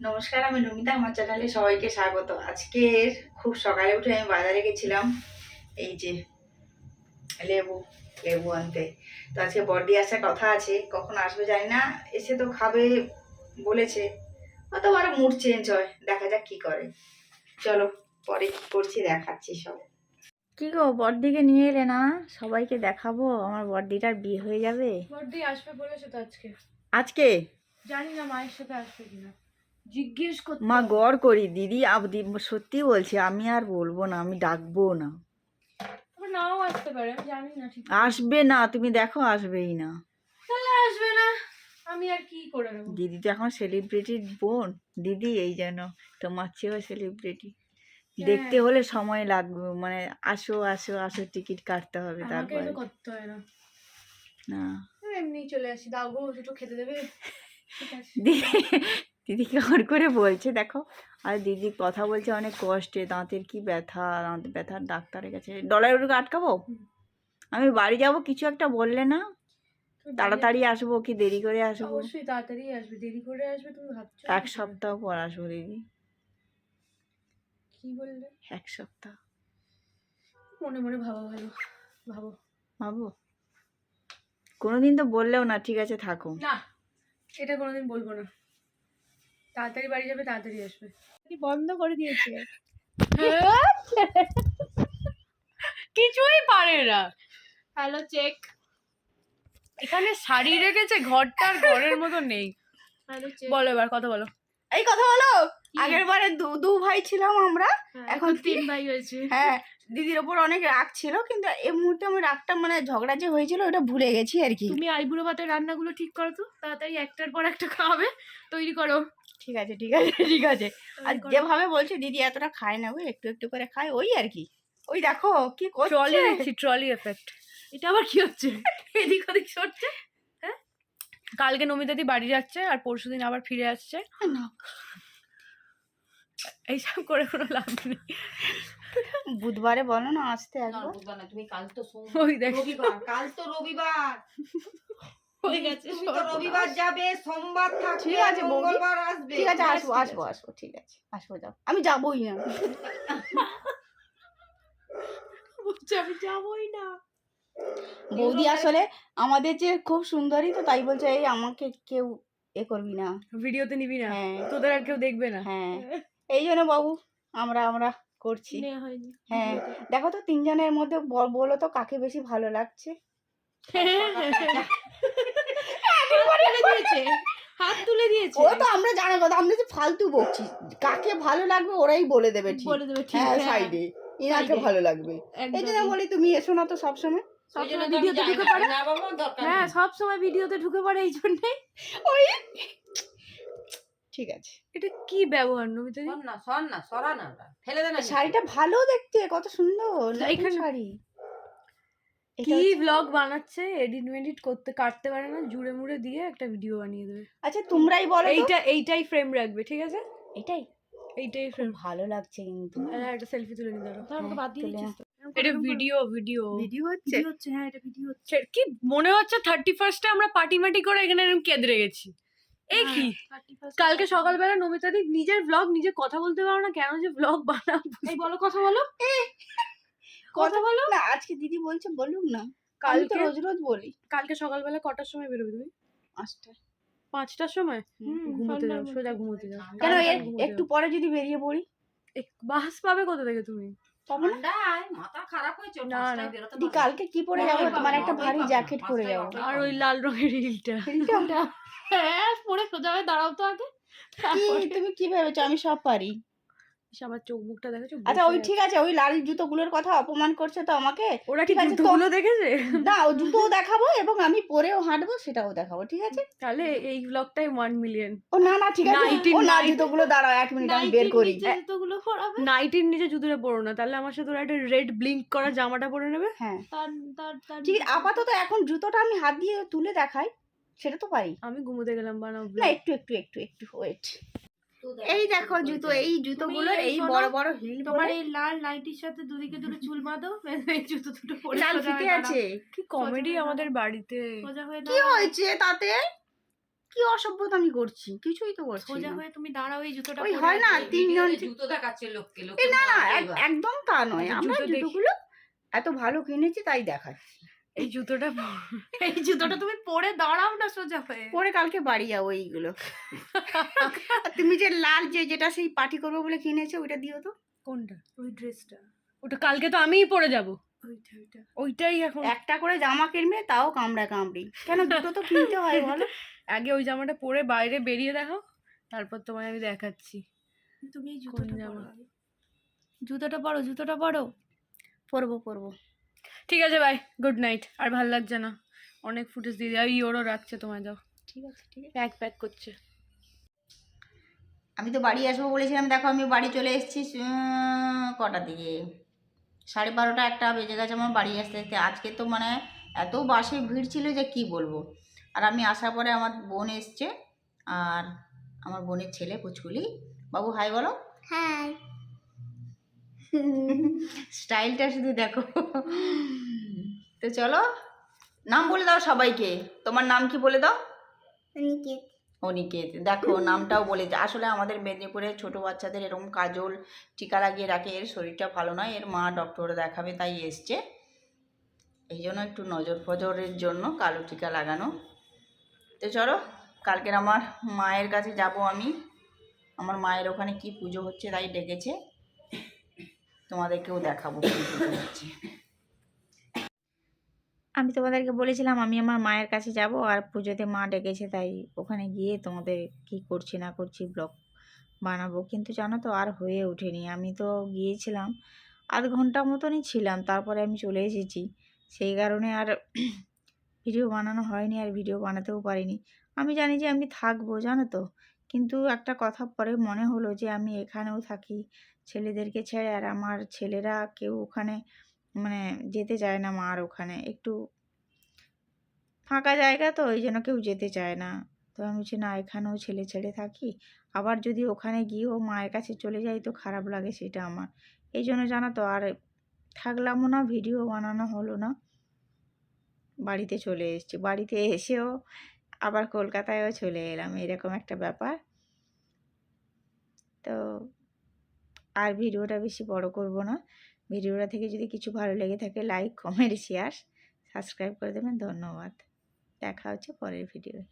নমস্কার আমি নমিতা আমার চ্যানেলে সবাইকে স্বাগত। আজকের খুব সকালে উঠে আমি বাজারে গেছিলাম এই যে লেবু লেবু আনতে। তো আজকে বডি আসার কথা আছে কখন আসবে জানি না এসে তো খাবে বলেছে হয়তো আরও মুড চেঞ্জ হয় দেখা যাক কি করে। চলো পরে কি করছি দেখাচ্ছি সব। কি গো বড্ডিকে নিয়ে এলে না সবাইকে দেখাবো আমার বড্ডিটার বিয়ে হয়ে যাবে। বর্দি আসবে বলেছে তো আজকে। আজকে? জানি না মায়ের সাথে আসবে কিনা। জিজ্ঞেস করতে মা গড় করি দিদি সত্যি বলছি আমি আর বলব না আমি ডাকবো না। নাও আসতে পারে জানি না ঠিক। আসবে না তুমি দেখো আসবেই না। তাহলে আসবে না আমি আর কি করে নেব? দিদি তো এখন সেলিব্রিটির বোন দিদি এই যেন তোমার চেয়েও সেলিব্রিটি দেখতে হ্যাঁ। হলে সময় লাগবে মানে আসো আসো আসো টিকিট কাটতে হবে তারপরে। করতে হয় না। না। এমনি চলে আসি দাও গো দুটো খেতে দেবে? ঠিক আছে দিদি কেমন করে বলছে দেখো আর দিদি কথা বলছে অনেক কষ্টে দাঁতের কি ব্যথা দাঁত ব্যথার ডাক্তারের কাছে ডলার ওটুকু আটকাবো? আমি বাড়ি যাব কিছু একটা বললে না তাড়াতাড়ি আসব কি দেরি করে আসব? অবশ্যই তাড়াতাড়ি আসবে দেরি করে আসবে তুমি ভাবছ এক সপ্তাহ পর আসব দিদি। কি বললে? এক সপ্তাহ। মনে মনে ভাবা ভালো ভাবো। ভাবো? কোনোদিন তো বললেও না ঠিক আছে থাকো। না এটা কোনোদিন বলব না। তাড়াতাড়ি বাড়ি যাবে তাড়াতাড়ি আসবে। বন্ধ করে দিয়েছে। কিছুই পারে না। হ্যালো চেক এখানে শাড়ি রেখেছে ঘরটার ঘরের মতো নেই। বলো এবার কথা বলো। এই কথা বলো। আগের বারে দু দু ভাই ছিলাম আমরা এখন তিন ভাই হয়েছে। হ্যাঁ দিদির ওপর অনেক রাগ ছিল কিন্তু এই মুহূর্তে আমি রাগটা মানে ঝগড়া যে হয়েছিল ওটা ভুলে গেছি আর কি। তুমি আইবুড়ো ভাতের রান্নাগুলো ঠিক করো তো তাড়াতাড়ি একটার পর একটা খাওয়াবে তৈরি করো। ঠিক আছে ঠিক আছে ঠিক আছে। আর যেভাবে বলছে দিদি এতটা খায় না ওই একটু একটু করে খায় ওই আর কি। ওই দেখো কি ট্রলি দেখছি ট্রলি এফেক্ট এটা আবার কি হচ্ছে? এদিক ওদিক সরছে? হ্যাঁ? কালকে নমিতাদি বাড়ি যাচ্ছে আর পরশুদিন আবার ফিরে আসছে। না, এইসব করে কোনো লাভ নেই। বুধবারে বলো না আসতে একবার। বুধবার না, তুমি কাল তো সোম- ওই দেখ। রবিবার কাল তো রবিবার। হয়ে গেছে তুমি তো রবিবার যাবে সোমবার থাকবে ঠিক আছে, বৌদি। মঙ্গলবার আসবে। ঠিক আছে আসব আসব আসব ঠিক আছে আসব যাও আমি যাবোই না। বলছে আমি যাবোই না। বৌদি আসলে আমাদের যে খুব সুন্দরী তো তাই বলছে এই আমাকে কেউ এ করবি না। ভিডিওতে নিবি না? হ্যাঁ। তোদের আর কেউ দেখবে না? হ্যাঁ। এই জন্য বাবু আমরা আমরা করছি। হ্যাঁ। দেখো তো তিনজনের মধ্যে ব- বলো তো কাকে বেশি ভালো লাগছে? হাত তুলে দিয়েছে। ও তো আমরা জানার কথা আমরা যে ফালতু বকছি। কাকে ভালো লাগবে ওরাই বলে দেবে ঠিক। বলে দেবে ঠিক হ্যাঁ হ্যাঁ। সাইডে ইনাকে ভালো লাগবে। এই জন্য বলি তুমি এসো না তো সবসময়। জন্য সবসময় ভিডিওতে ঢুকে পড়ে। না বাবা, দরকার হ্যাঁ। সব সময় ভিডিওতে ঢুকে পড়ে এই জন্যই। ওই ঠিক আছে। এটা কি ব্যবহার নমিতা সর না, সর না, সরা না ফেলে দে না শাড়িটা ভালো দেখতে কত সুন্দর। এখানে- শাড়ি। কি ব্লগ বানাচ্ছে? এডিট মেডিট করতে কাটতে পারে না জুড়ে মুড়ে দিয়ে একটা ভিডিও বানিয়ে দেবে। আচ্ছা তোমরাই বলো এইটা এইটাই ফ্রেম রাখবে ঠিক আছে? এটাই এইটাই ফ্রেম ভালো লাগছে কিন্তু। হ্যাঁ একটা সেলফি তুলে নিতে পারো আমাকে বাদ দিয়ে দিচ্ছিস এটা ভিডিও ভিডিও ভিডিও হচ্ছে? হচ্ছে হ্যাঁ এটা ভিডিও হচ্ছে। কি মনে হচ্ছে থার্টি ফার্স্টে আমরা পার্টি মাটি করে এখানে এরকম কেঁদরে গেছি? এই কি? কালকে সকালবেলা নমিতা দি নিজের ব্লগ নিজে কথা বলতে পারো না কেন যে ব্লগ বানাও এই বলো কথা বলো। কথা বলো। না আজকে দিদি বলছে বলুক না। কালকে রোজ রোজ বলি। কালকে সকালবেলা কটার সময় বেরোবে তুমি? আচ্ছা পাঁচটার সময়? ঘুমোতে যাও সোজা ঘুমোতে যাও কেন একটু পরে যদি বেরিয়ে পড়ি? এক- বাস পাবে কোথা থেকে তুমি? পাবো না? মাথা খারাপ হয়েছে, না, না। দি কালকে কি পরে যাব? তোমার একটা ভারী জ্যাকেট পরে যাব। আর ওই লাল রঙের হ্যাঁ পরে সোজা হয়ে দাঁড়াও তো আগে। তুমি কি ভেবেছো? আমি সব পারি। আমার চোখ মুখটা দেখেছ আচ্ছা ওই ঠিক আছে ওই লাল জুতোগুলোর কথা অপমান করছে তো আমাকে। ওরা ঠিক আছে, জুতোগুলো দেখেছে? না ও জুতোও দেখাবো এবং আমি পরেও হাঁটবো সেটাও দেখাবো ঠিক আছে? তাহলে এই ব্লগটাই ওয়ান মিলিয়ন ও না না ঠিক আছে। ও না জুতোগুলো দাঁড়াও এক মিনিট আমি বের করি। জুতোগুলো পরাবে নাইটির নিচে জুতোটা পরো না তাহলে আমার সাথে ওরা একটা রেড ব্লিঙ্ক করা জামাটা পরে নেবে। হ্যাঁ। তার তার তার ঠিক আপাতত এখন জুতোটা আমি হাত দিয়ে তুলে দেখাই সেটা তো পারি। আমি ঘুমোতে গেলাম বানাও না একটু একটু একটু একটু ওয়েট এই দেখো জুতো এই জুতোগুলো এই এই বড় বড় হিল তোমার এই লাল নাইটির সাথে দুদিকে দুটো চুল বাঁধো এই জুতো দুটো পরে লাল ফিতে আছে। কি কমেডি আমাদের বাড়িতে। কি হয়েছে তাতে? কি অসভ্যতা আমি করছি? কিছুই তো করছি সোজা হয়ে তুমি দাঁড়াও এই জুতোটা ওই হয় না আছে। তিনজন জুতো দেখাচ্ছে লোককে এ লোককে না না। একদম তা নয়। আমরা জুতোগুলো এত ভালো কিনেছি তাই দেখাচ্ছি। এই জুতোটা এই জুতোটা তুমি পরে দাঁড়াও না সোজা হয়ে। পরে কালকে বাড়ি যাব এইগুলো। তুমি যে লাল যে যেটা সেই পার্টি করব বলে কিনেছো ওইটা দিও তো। কোনটা? ওই ড্রেসটা। ওটা কালকে তো আমিই পরে যাব। ওইটা ওইটা। ওইটাই এখন। একটা করে জামা কিনবে তাও কামড়া কামড়ি। কেন দুটো তো কিনতে হয় বলো? আগে ওই জামাটা পরে বাইরে বেরিয়ে দেখো তারপর তোমায় আমি দেখাচ্ছি। তুমি জুতোটা জামা? জুতোটা পরো জুতোটা পরো। পরবো পরবো। ঠিক আছে ভাই গুড নাইট আর ভালো লাগছে না। অনেক ফুটেজ দিয়ে দেয় ওরও রাখছে তোমায় যাও ঠিক আছে ঠিক আছে। প্যাক প্যাক করছে। আমি তো বাড়ি আসব বলেছিলাম। দেখো আমি বাড়ি চলে এসেছি কটা দিকে? সাড়ে বারোটা একটা বেজে গেছে আমার বাড়ি আসতে আসতে। আজকে তো মানে এত বাসে ভিড় ছিল যে কি বলব? আর আমি আসার পরে আমার বোন এসছে। আর আমার বোনের ছেলে পুচকুলি। বাবু হাই বলো। হাই স্টাইলটা শুধু দেখো। তো চলো নাম বলে দাও সবাইকে। তোমার নাম কি বলে দাও? অনিকেত। অনিকেত। দেখো নামটাও বলে আসলে আমাদের মেদিনীপুরে ছোট বাচ্চাদের এরকম কাজল টিকা লাগিয়ে রাখে এর শরীরটা ভালো নয় এর মা ডক্টর দেখাবে তাই এসছে। এই জন্য একটু নজর ফজরের জন্য কালো টিকা লাগানো। তো চলো কালকের আমার মায়ের কাছে যাব আমি। আমার মায়ের ওখানে কি পুজো হচ্ছে তাই ডেকেছে। তোমাদেরকেও দেখাবো আমি তোমাদেরকে বলেছিলাম আমি আমার মায়ের কাছে যাব আর পুজোতে মা ডেকেছে, তাই ওখানে গিয়ে তোমাদের কি করছি না করছি ব্লগ বানাবো। কিন্তু জানো তো, আর হয়ে ওঠেনি। আমি তো গিয়েছিলাম, আধ ঘণ্টা মতনই ছিলাম, তারপরে আমি চলে এসেছি। সেই কারণে আর ভিডিও বানানো হয়নি আর ভিডিও বানাতেও পারিনি। আমি জানি যে আমি থাকব, জানো তো। কিন্তু একটা কথা পরে মনে হলো যে আমি এখানেও থাকি ছেলেদেরকে ছেড়ে আর আমার ছেলেরা কেউ ওখানে মানে যেতে চায় না মার ওখানে। একটু ফাঁকা জায়গা তো, ওই জন্য কেউ যেতে চায় না। তো আমি বলছি, না, এখানেও ছেলে ছেড়ে থাকি। আবার যদি ওখানে গিয়েও মায়ের কাছে চলে যাই তো খারাপ লাগে সেটা আমার। এই জন্য জানো তো, আর থাকলামও না, ভিডিও বানানো হলো না। বাড়িতে চলে এসেছি। বাড়িতে এসেও আবার কলকাতায়ও চলে এলাম, এরকম একটা ব্যাপার। তো আর ভিডিওটা বেশি বড় করব না। ভিডিওটা থেকে যদি কিছু ভালো লেগে থাকে লাইক কমেন্ট শেয়ার সাবস্ক্রাইব করে দেবেন। ধন্যবাদ। দেখা হচ্ছে পরের ভিডিওয়